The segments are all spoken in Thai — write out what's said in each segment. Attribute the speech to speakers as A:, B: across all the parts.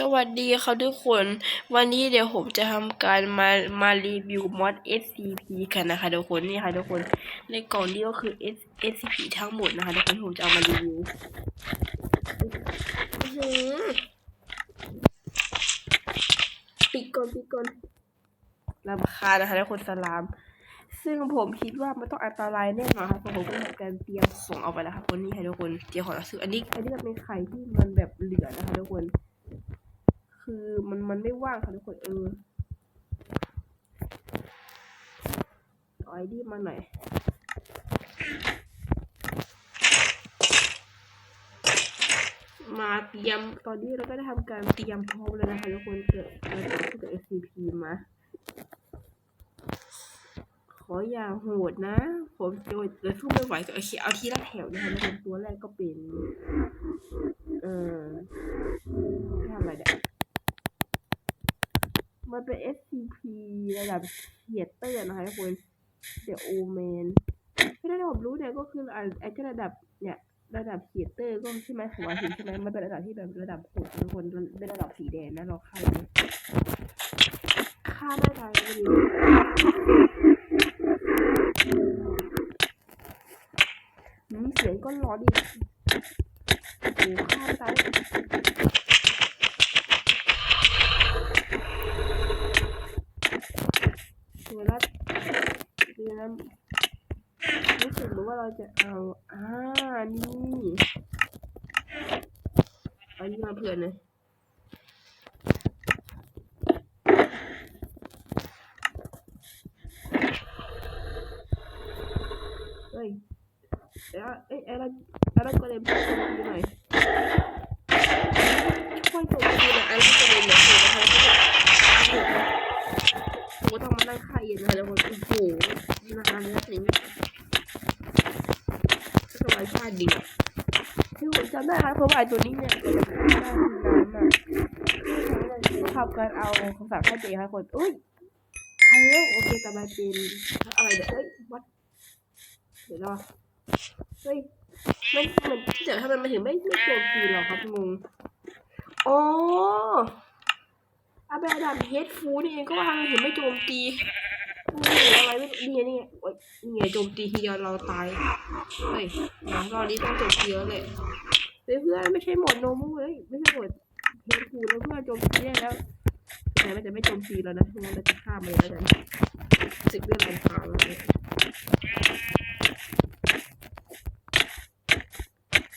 A: สวัสดีครับทุกคน วันนี้เดี๋ยวผมจะทำการมามารีวิวมอด SCP กันนะคะทุกคนนี่ค่ะทุกคนในกล่องนี้ก็คือ S SCP ทั้งหมดนะคะทุกคนผมจะเอามารีวิวปิดก่อนปิดก่อนรำคานะคะทุกคนสลาม ซึ่งผมคิดว่ามันต้องอันตรายแน่นอนครับเพราะผมก็ทำการเตรียมของเอาไปแล้วครับคนนี้ค่ะทุกคนเตรียมของแล้วซึ่งอันนี้อันนี้มันเป็นไข่ที่มันแบบเหลือนะคะทุกคน คือมันมันไม่ว่างค่ะทุกคนเออเอาไอดีมาหน่อยมาเตรียมตอนนี้เราก็ได้ทำการเตรียมพร้อมแล้วนะคะทุกคนเกิดเราจะพูดกับ SCP มา ขออย่าโหดนะ ผมโดยเลยสู้ไม่ไหวก็โอเคเอาทีละแถวนะคะทุกคนตัวแรกก็เป็น เออทำอะไรเนี่ย มันเป็น SCP ระดับเฮียเตอร์นะคะทุกคน The Omen ที่ได้ผมรู้เนี่ยก็คืออ่าไอ้ที่ระดับเนี่ยระดับเฮียเตอร์ก็ใช่ไหมหัวหินใช่ไหมมันเป็นระดับที่แบบระดับโหดทุกคนเป็นระดับสีแดงนะเราฆ่าเลยฆ่าไม่ตายไม่ดีหืมเสียงก็ร้อนดีโอ้โหฆ่าไม่ตายตัวละ เดือนรู้สึกเหมือว่าเราจะเอาอ่านี่อานี่มาเผื่อน่อยเฮ้ยเอ้ยเอ้ยอะไรอะไรก็เลยพูดดีหน่อยช่วยผมดีน่อยอะไรก็เลยเนี่ยคือนะคะแล้วก็โอ้โหต้องมานั่งค่ายเย็นนะคะแล้วก็โอ้โหนานแล้วสิ สบายชาติดีที่ผมจำได้ครับเพราะว่าตัวนี้เนี่ยได้นานมากทำการเอาคำสั่งให้เจค่ะคนอุ้ยใครแล้วโอเคต่อมาเป็นอะไรเดี๋ยวเอ้ยวัดเดี๋ยวรอเฮ้ยมันมันเดี๋ยวทำไมมันถึงไม่ไม่โจมตีหรอครับงงอ๋ออาเบดามเฮดฟูนี่เองก็ว่าทำไมถึงไม่โจมตี อะไรไม่นี่ไงนี่ไงโอ๊ยนี่โจมตีทีเดียวเราตาย เฮ้ยนะรอบนี้ต้องโจมตีแล้วแหละเฮ้ยเพื่อนไม่ใช่หมดโนมูเลยไม่ใช่หมดเฮดฟูแล้วเพื่อนโจมตีได้แล้วแต่มันจะไม่โจมตีแล้วนะงั้นเราจะฆ่ามันเลยแล้วกันสิบเรื่องมันพังแล้วเนี่ย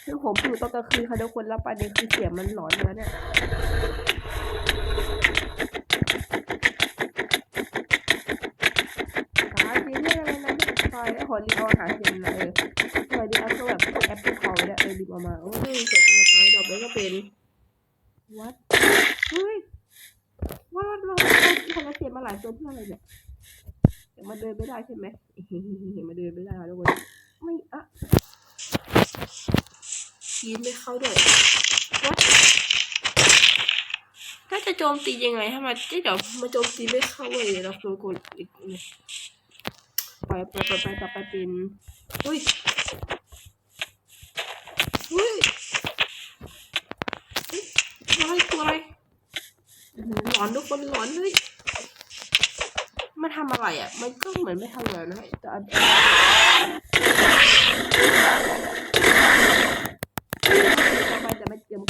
A: คือผมอยู่ตอนกลางคืนค่ะทุกคนแล้วประเด็นคือเสียงมันหลอนแล้วเนี่ย หาซีรีส์อะไรนะไฟแล้ว ขอรีบเอาอาหาเย็นมาเออสวัสดีครับก็แบบแอปเปิลคอลเนี่ยเออรีบเอามาโอ้ยกดเลยตายดอกแล้วก็เป็นวัดเฮ้ยวัดเราทำไมเสียมาหลายตัวเพื่ออะไรเนี่ยแต่มาเดินไม่ได้ใช่ไหมเห็นมาเดินไม่ได้แล้วทุกคนไม่อะยินไม่เข้าด้วยวัดถ้าจะโจมตียังไงให้มันเดี๋ยวมาโจมตีไม่เข้าเลยเราโดนกดอีกเนี่ย ไปไปไปไปต่อไปเป็นอุ้ยอุ้ยอะไรตัวอะไรหลอนทุกคนหลอนเลยมันทำอะไรอะ มันก็เหมือนไม่ทำอะไรนะแต่อันต่อไปจะไม่เตรียม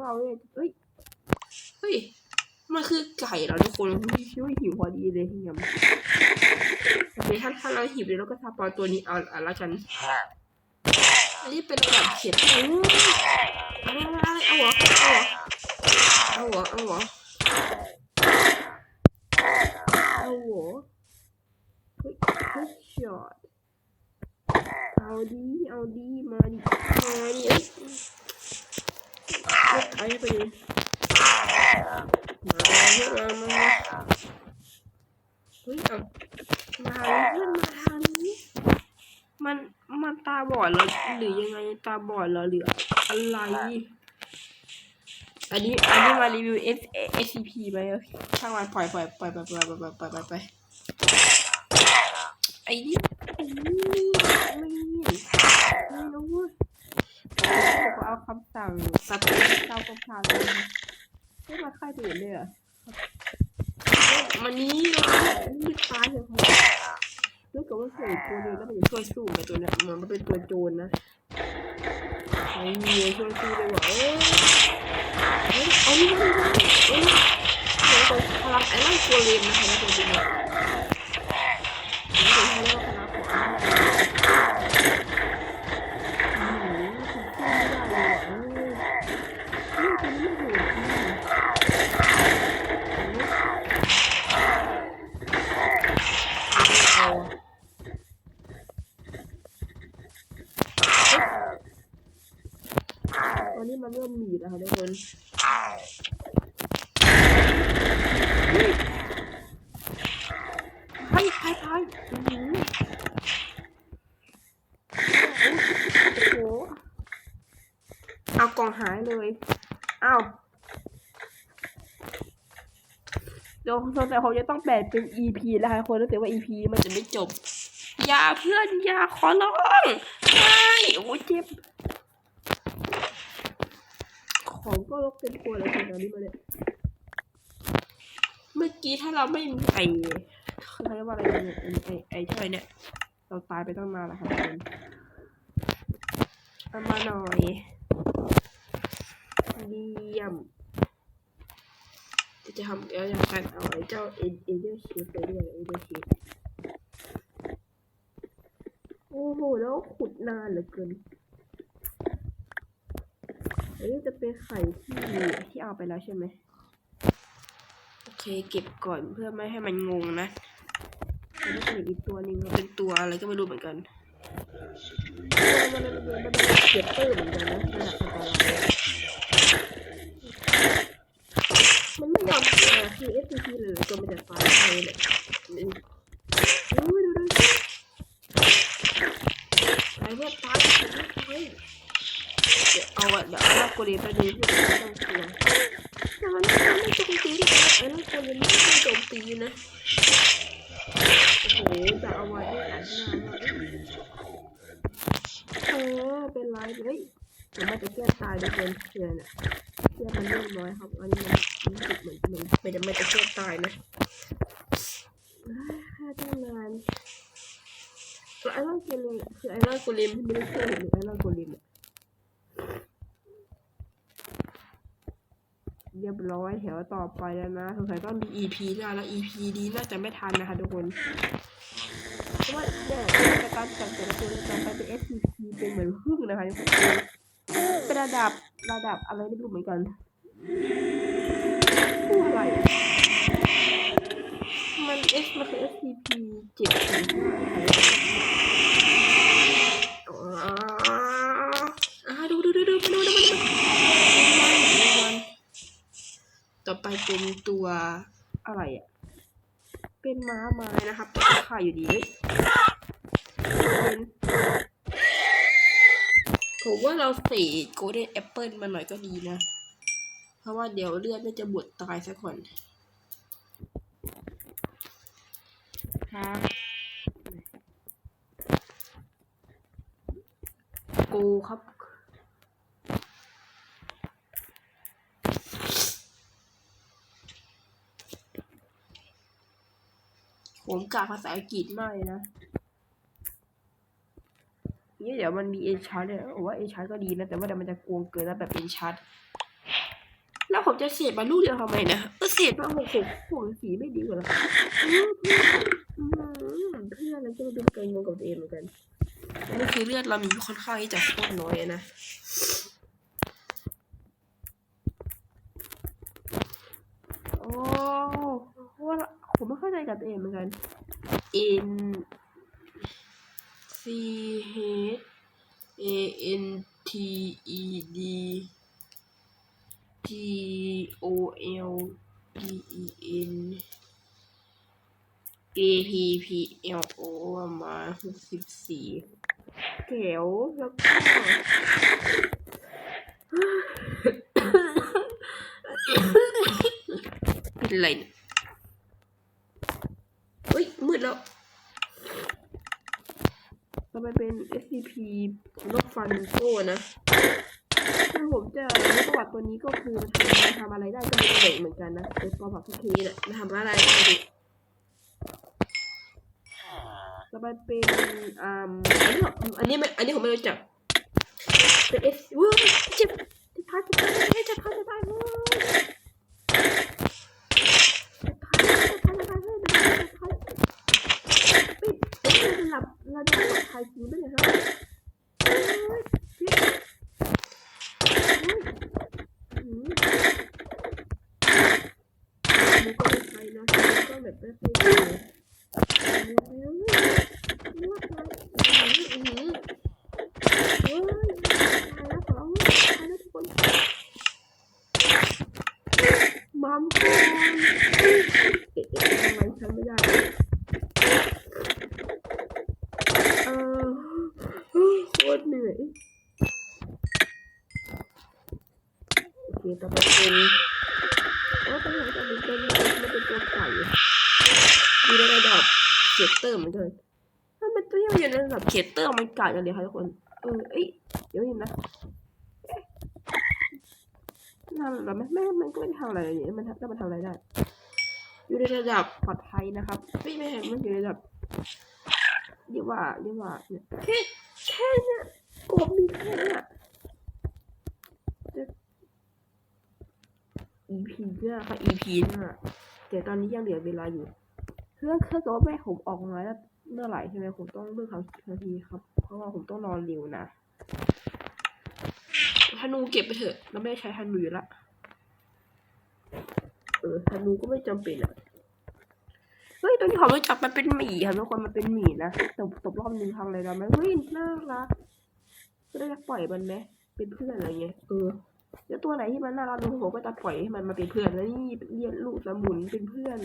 A: ว้าวเฮ้ย คือไก่เหราทุกคนคิดว่าหิวพอดีเลยเฮียมโอเคถ้าถ้าเราหิวเลยเราก็ทาปอนตัวนี้เอาเอาละกันอันนี้เป็นระดับเขียนโอ้เอาหัวเอาหัวเอาหัวเอาหัวเอาหัวเฮ้ยเฮ้ยช็อตเอาดี เอาดี มาดิมาดิเอ้ยไปไปเลย เฮ้ยเอามาเพื่อนมาทางนี้ มัน มันตาบอดเหรอหรือยังไงตาบอดเหรอหรืออะไร อันนี้ อันนี้มารีวิว S S C P ไหมโอเคช่างมันปล่อยปล่อยปล่อยปล่อยปล่อยปล่อยปล่อยปล่อยปล่อยไอ้นี่ไอ้นี่ไม่ไม่รู้เอาคำสั่งตัดตัวเจ้ากับชาเลยน ไม่มาค่ายตัวอื่นเลยอะมันนี้เลยนี่ตายเลยค่ะรู้สึกว่าเสียตัวนึงแล้วมันจะช่วยสู้กับตัวเนี้ยมันก็เป็นตัวโจรนะไอ้เมียช่วยสู้เลยว่ะเอ้ยเอ้ยเอานี่มาเลยเอ้ยเดี๋ยวตัวพลังไอ้ร่างตัวเลนนะคะนะตัวเลนเนี่ยเดี๋ยวเขาเรียกว่าพลังของอ้าวอืมคุณสู้ไม่ได้เลยว่ะเอ้ยเฮ้ยตัวนี้มันโหดจริง เอาตอนนี้มันเริ่มหนีบแล้วค่ะทุกคนไปไปไปอื้อหือโอ้โหเอา กล่องหายเลยอ้าวเดี๋ยวสงสัยผมจะต้องแบ่งเป็น EP แล้วค่ะคนรู้สึกว่า EP มันจะไม่จบ อย่าเพื่อนอย่าขอร้องไม่โอ้ยเจ็บ ของก็ลกเต็มตัวเลยตอนนี้มาเนี่ยเมื่อกี้ถ้าเราไม่มีไอ้เขาเรียกว่าอะไรเนี่ยไอ้ไอ้ไอ้ช่วยเนี่ย เราตายไปตั้งนานแล้วค่ะทุกคนเอามาหน่อย ยี่ยมจะทำแล้วจะการเอาไอ้เจ้าเอเอเดอร์ชีฟไปด้วยเอเดอร์ชีฟโอ้โห แล้วขุดนานเหลือเกินอันนี้จะเป็นไข่ที่ที่เอาไปแล้วใช่ไหมโอเค เก็บก่อนเพื่อไม่ให้มันงงนะแล้วก็มีอีกตัวหนึงมันเป็นตัวอะไรก็ไม่รู้เหมือนกันมันมันมันมันเป็นเก็บเตอร์เหมือนกันนะระดับอันตราย มันไม่ยอมมาคือ SCP เลยตัวมันจะตาย เลยดูดูดูไอ้พวกตายตายตายเดี๋ยวเอาอะเดี๋ยวเอาลากโกเรียนไปดูที่มันไม่ต้องกลัวแต่มันไม่ไม่โจมตีที่ไอ้โกเรียนไม่ต้องโจมตีนะโอ้โหจะเอาไว้ได้หลายหน้าเออเป็นไรเฮ้ยเดี๋ยวมันจะแก้ตายด้วยเกินเชื่อน่ะเพื่อนมันเรียบร้อยครับอันนี้มันรู้สึกเหมือนเหมือนไม่ได้ไม่จะเชื่อตายนะค่าตั้งนานตัว ไอรอนโกเลมคือไอรอนโกเลมที่ไม่ได้เชื่อเห็นไอรอนโกเลมเรียบร้อยแถวต่อไปแล้วนะสงสัยต้องมี EP หน้าแล้ว EP นี้น่าจะไม่ทันนะคะทุกคนเพราะว่าเนี่ยจากการจัดแต่ละตัวจะไปเป็น SCP เป็นเหมือนพึ่งนะคะทุกคนเป็นระดับระดับอะไรไม่รู้เหมือนกันพูดอะไรมัน S มันคือ SCP เจ็ดถึงห้า เป็นตัวอะไรอะเป็นม้าไม้นะครับแต่ก็ขายอยู่ดีเป็นผมว่าเราเสกโกลเด้นแอปเปิลมาหน่อยก็ดีนะ เพราะว่าเดี๋ยวเลือดน่าจะบดตายซะก่อนครับกูครับ ผมกาภาษาอังกฤษมากเลยนะนี่เดี๋ยวมันมีเอชาร์ดเนี่ยผมว่าเอชาร์ดก็ดีนะ แต่ว่าเดี๋ยวมันจะโกงเกินแล้วแบบเอชาร์ดแล้วผมจะเสียบมาลูกเดียวทำไมนะเออเสียบมาหกหกห่วงสีไม่ดีกว่าเหรอเพื่อนอืมเพื่อนแล้วจะมาดูเกินงงกับตัวเองเหมือนกันนนี้คือเลือดเรามีค่อนข้างที่จะโคตรน้อยนะโอ้ว่า ผมไม่เข้าใจกับตัวเองเหมือนกัน N C H A N T E D G O L D E N A P P L O ประมาณหกสิบสี่แถวแล้วก็เป็นไรเนี่ยเฮ้ย มืดแล้ว ต่อไปเป็น SCP นกฟันโก้นะถ้าผมเจอในประวัติตัวนี้ก็คือมันทำมันทำอะไรได้ก็มีเด็กเหมือนกันนะเป็นประวัติทุกทีแหละมันทำอะไรได้ดิต่อไปเป็นอ่าอันนี้ผมอันนี้ไม่อันนี้ผมไม่รู้จักเป็นเอสว้าวเจ็บจะพาจะพาจะพาจะพาจะพาว้าวจะพาจะพาจะพาจะพาจะพาปิดปิดหลับระดับปลอดภัยจริงไหมเนี่ยครับเฮ้ยปิด อืมมันก็ไม่ไปนะมันก็แบบไม่ไปเลยแล้วนวดไปอืมอืมเฮ้ยตายแล้วขอร้องตายแล้วทุกคน มัมก่อนเอ๊ะทำไมฉันไม่ได้เออโคตรเหนื่อยโอเคต่อไปเป็นโอ้ตัวไหนจะเป็นตัวมันเป็นตัวไก่อยู่ในระดับเคเตอร์เหมือนกันถ้ามันตัวยังอยู่ในระดับเคเตอร์มันไก่กันเลยค่ะทุกคนเออเอ้ยเดี๋ยวนี้นะเอ๊ะ ทำอะไรไหมแม่มันก็ไม่ได้ทำอะไรอย่างเลยมันแล้วมันทำอะไรได้ อยู่ในระดับปลอดภัยนะครับไม่ไม่มันอยู่ในระดับเรียกว่าเรียกว่าเนี่ยแค่แค่เนี่ยกบมีแค่เนี่ย EP เนี่ยค่ะ EP เนี่ยแต่ตอนนี้ยังเหลือเวลาอยู่เพื่อเพื่อเกิดว่าแม่ผมออกมาแล้วเมื่อไหร่ใช่ไหมผมต้องเลือกเขานาทีครับ เพราะว่าผมต้องนอนเร็วนะ ธนูเก็บไปเถอะเราไม่ได้ใช้ธนูอยู่ละเออธนูก็ไม่จำเป็นอะเฮ้ยตัวนี้ผมรู้จักมันเป็นหมีค่ะทุกคนมันเป็นหมีนะตบตบรอบนึงทางอะไรเราไหมเฮ้ยน่ารักก็ได้จะปล่อยมันไหมเป็นเพื่อนอะไรเงี้ยเออแล้วตัวไหนที่มันน่ารักลุงผมก็จะปล่อยให้มันมาเป็นเพื่อนแล้วนี่เรียนลูกสมุนเป็นเพื่อน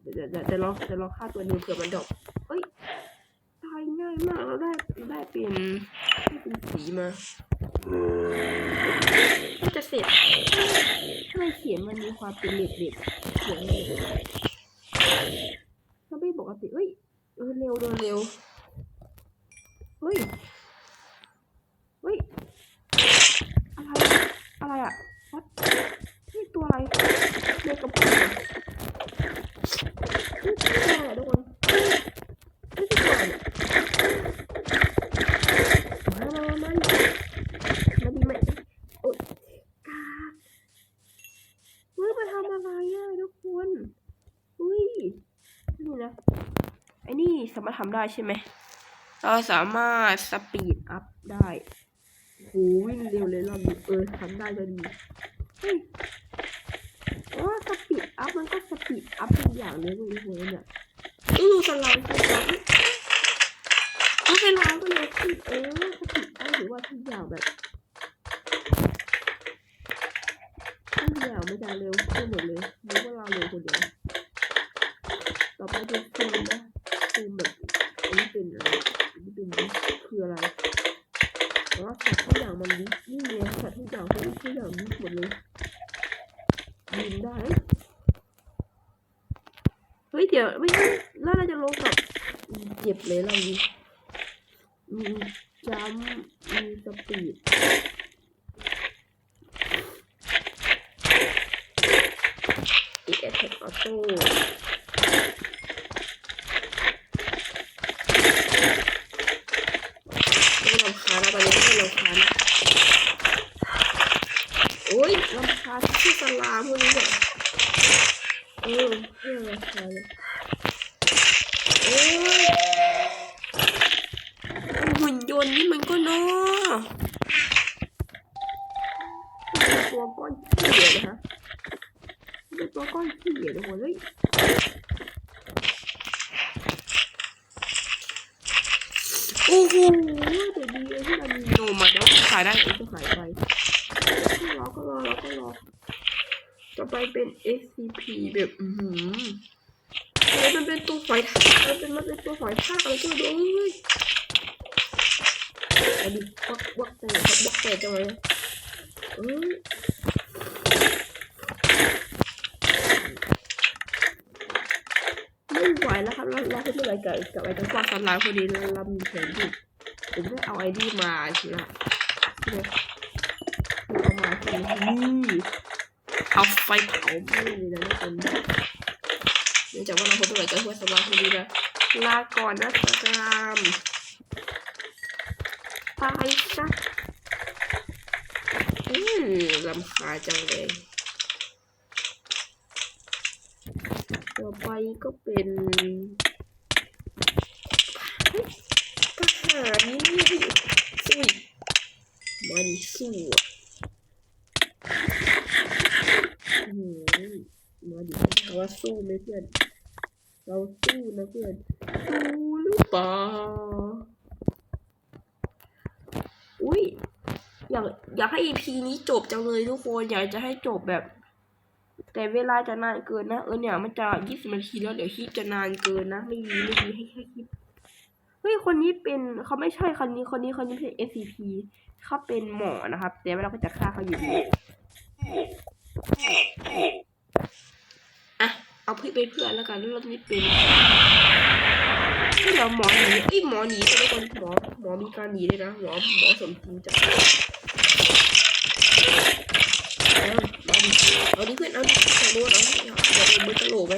A: เดี๋ยวเดี๋ยวเดี๋ยวเดี๋ยวลองเดี๋ยวลองฆ่าตัวนึงเผื่อมันดอกเอ้ยตายง่ายมากเราได้เราได้เป็นได้เป็นสีมา ก็จะเสร็จทำไมเขียนมันมีความเป็นเด็กๆเขียนเด็กถ้าไม่ปกติเอ้ยเออเร็วเดินเร็วเฮ้ยเฮ้ยอะไรอะอะไรอะวัดนี่ตัวอะไรเด็กกับผมเหรอนี่ตัวอะไรอะทุกคนนี่คือตัวอะไรเนี่ยมามามามามาดีไหมโอ๊ยกาเฮ้ยมาทำอะไรอะทุกคนอุ้ยนี่นะไอ้นี่สามารถทำ ได้ใช่ไหม เราสามารถสปีดอัพได้โหวิ่งเร็วเลยรอบนี้เออทำได้ก็ดีเฮ้ยว่าสปีดอัพมันก็สปีดอัพเป็นอย่างเลยเว้ยเว้ยเนี่ยอือสลด์สลด์ไม่เป็นไรก็เลยขึ้นเออสปีดอัพหรือว่าทุกอย่างแบบทุกอย่างไม่จะเร็วขึ้นหมดเลยนึกว่าเราเร็วคนเดียวต่อไปเป็นซูมนะซูมแบบ อันนี้เป็นอะไรอันนี้เป็นคืออะไรแต่ว่าสัตว์ทุกอย่างมันวินี่ไงสัตว์ทุกอย่างเขาทุกอย่างวิหมดเลยบินได้ เฮ้ยเดี๋ยวไม่แล้วเราจะลงกับเจ็บเลยเราดิมีจัมมีสปีดอีกแอทแทกออโต้ไม่ลำคาญนะตอนนี้ไม่ลำคาญนะ โอ้ยลำพาที่สลามพวกนี้เนี่ยเออไม่ลำคาญเลยโอ้ยหุ่นยนต์นี่มันก็นอตัวก้อนขี้เหร่นะคะเป็นตัวก้อนขี้เหร่ทุกคนเลย โอ้โหเดี๋ยวดีเลยที่เรามีโนมาเดี๋ยวขายได้เองก็ขายไปรอก็รอรอก็รอ ต่อไปเป็น SCP แบบอือหือเฮ้ยมันเป็นตัวฝอยทากมันเป็นมันเป็นตัวฝอยทากอะไรก็ไม่รู้เฮ้ยเอาดิวักวักแต่ครับวักแต่จังเลยเอ้ยไม่ไหวแล้วครับเราเราไม่ไหวกับกับไอ้ตัวกวางสลายพอดีเราเรามีแผนที่ผมได้เอาไอดีมาใช่ไหมใช่ไหมนี่ เอาไฟเผาไม้เลยนะทุกคนเนื่องจากว่าเราพบกันกับหัวสำหรับคนนี้นะลาก่อนนะครับตายซะอืมลำคาจังเลยต่อไปก็เป็นทหารนี่สู้มาดิสู้อะอืมมาดิเรา ว่าสู้ไหมเพื่อน เราสู้นะเพื่อน สู้หรือเปล่า อุ้ยอยากอยากให้ EP นี้จบจังเลยทุกคน อยากจะให้จบแบบ แต่เวลาจะนานเกินนะ เออเนี่ยมันจะยี่สิบนาทีแล้วเดี๋ยวคลิปจะนานเกินนะไม่ดีไม่ดีให้แค่คลิปเฮ้ยคนนี้เป็นเขาไม่ใช่คนนี้คนนี้คนนี้เป็น SCP เขาเป็นหมอนะครับแต่ว่าเราก็จะฆ่าเขาอยู่ดี เอาเพื่อนเป็นเพื่อนแล้วกันแล้วเราจะไม่เป็นเฮ้ยเดี๋ยวหมอหนีไอ้หมอหนีไปด้วยกันหมอหมอมีการหนีเลยนะหมอหมอสมจริงจังเอาดิเอาดิเพื่อนเอาดิเอาดิเอาดิเอาดิเอาดิมือกระโหลกไป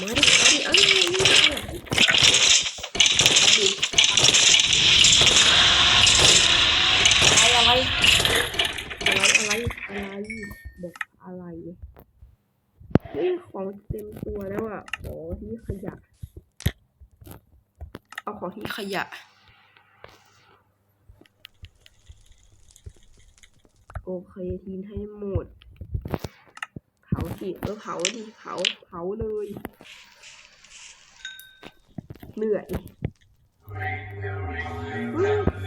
A: มาดิเอาดิเอาดิเอาดิเอาดิอะไรอะไรอะไรอะไรบอกอะไรเฮ้ยของเต็มตัวแล้วอะขอที่ขยะ เอาของที่ข ยะ โอเคทิ้งให้หมด เผาสิเออเผาดิเผาเผาเลยเหนื่อย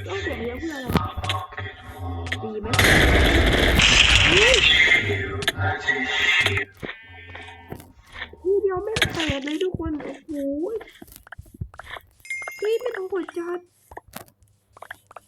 A: ต้องเสียเยอะเพื่ออะไรดีไหมเฮ้ยทีเดียวไม่แตกเลยทุกคน โอ้โห เฮ้ยไม่ต้องกดจัด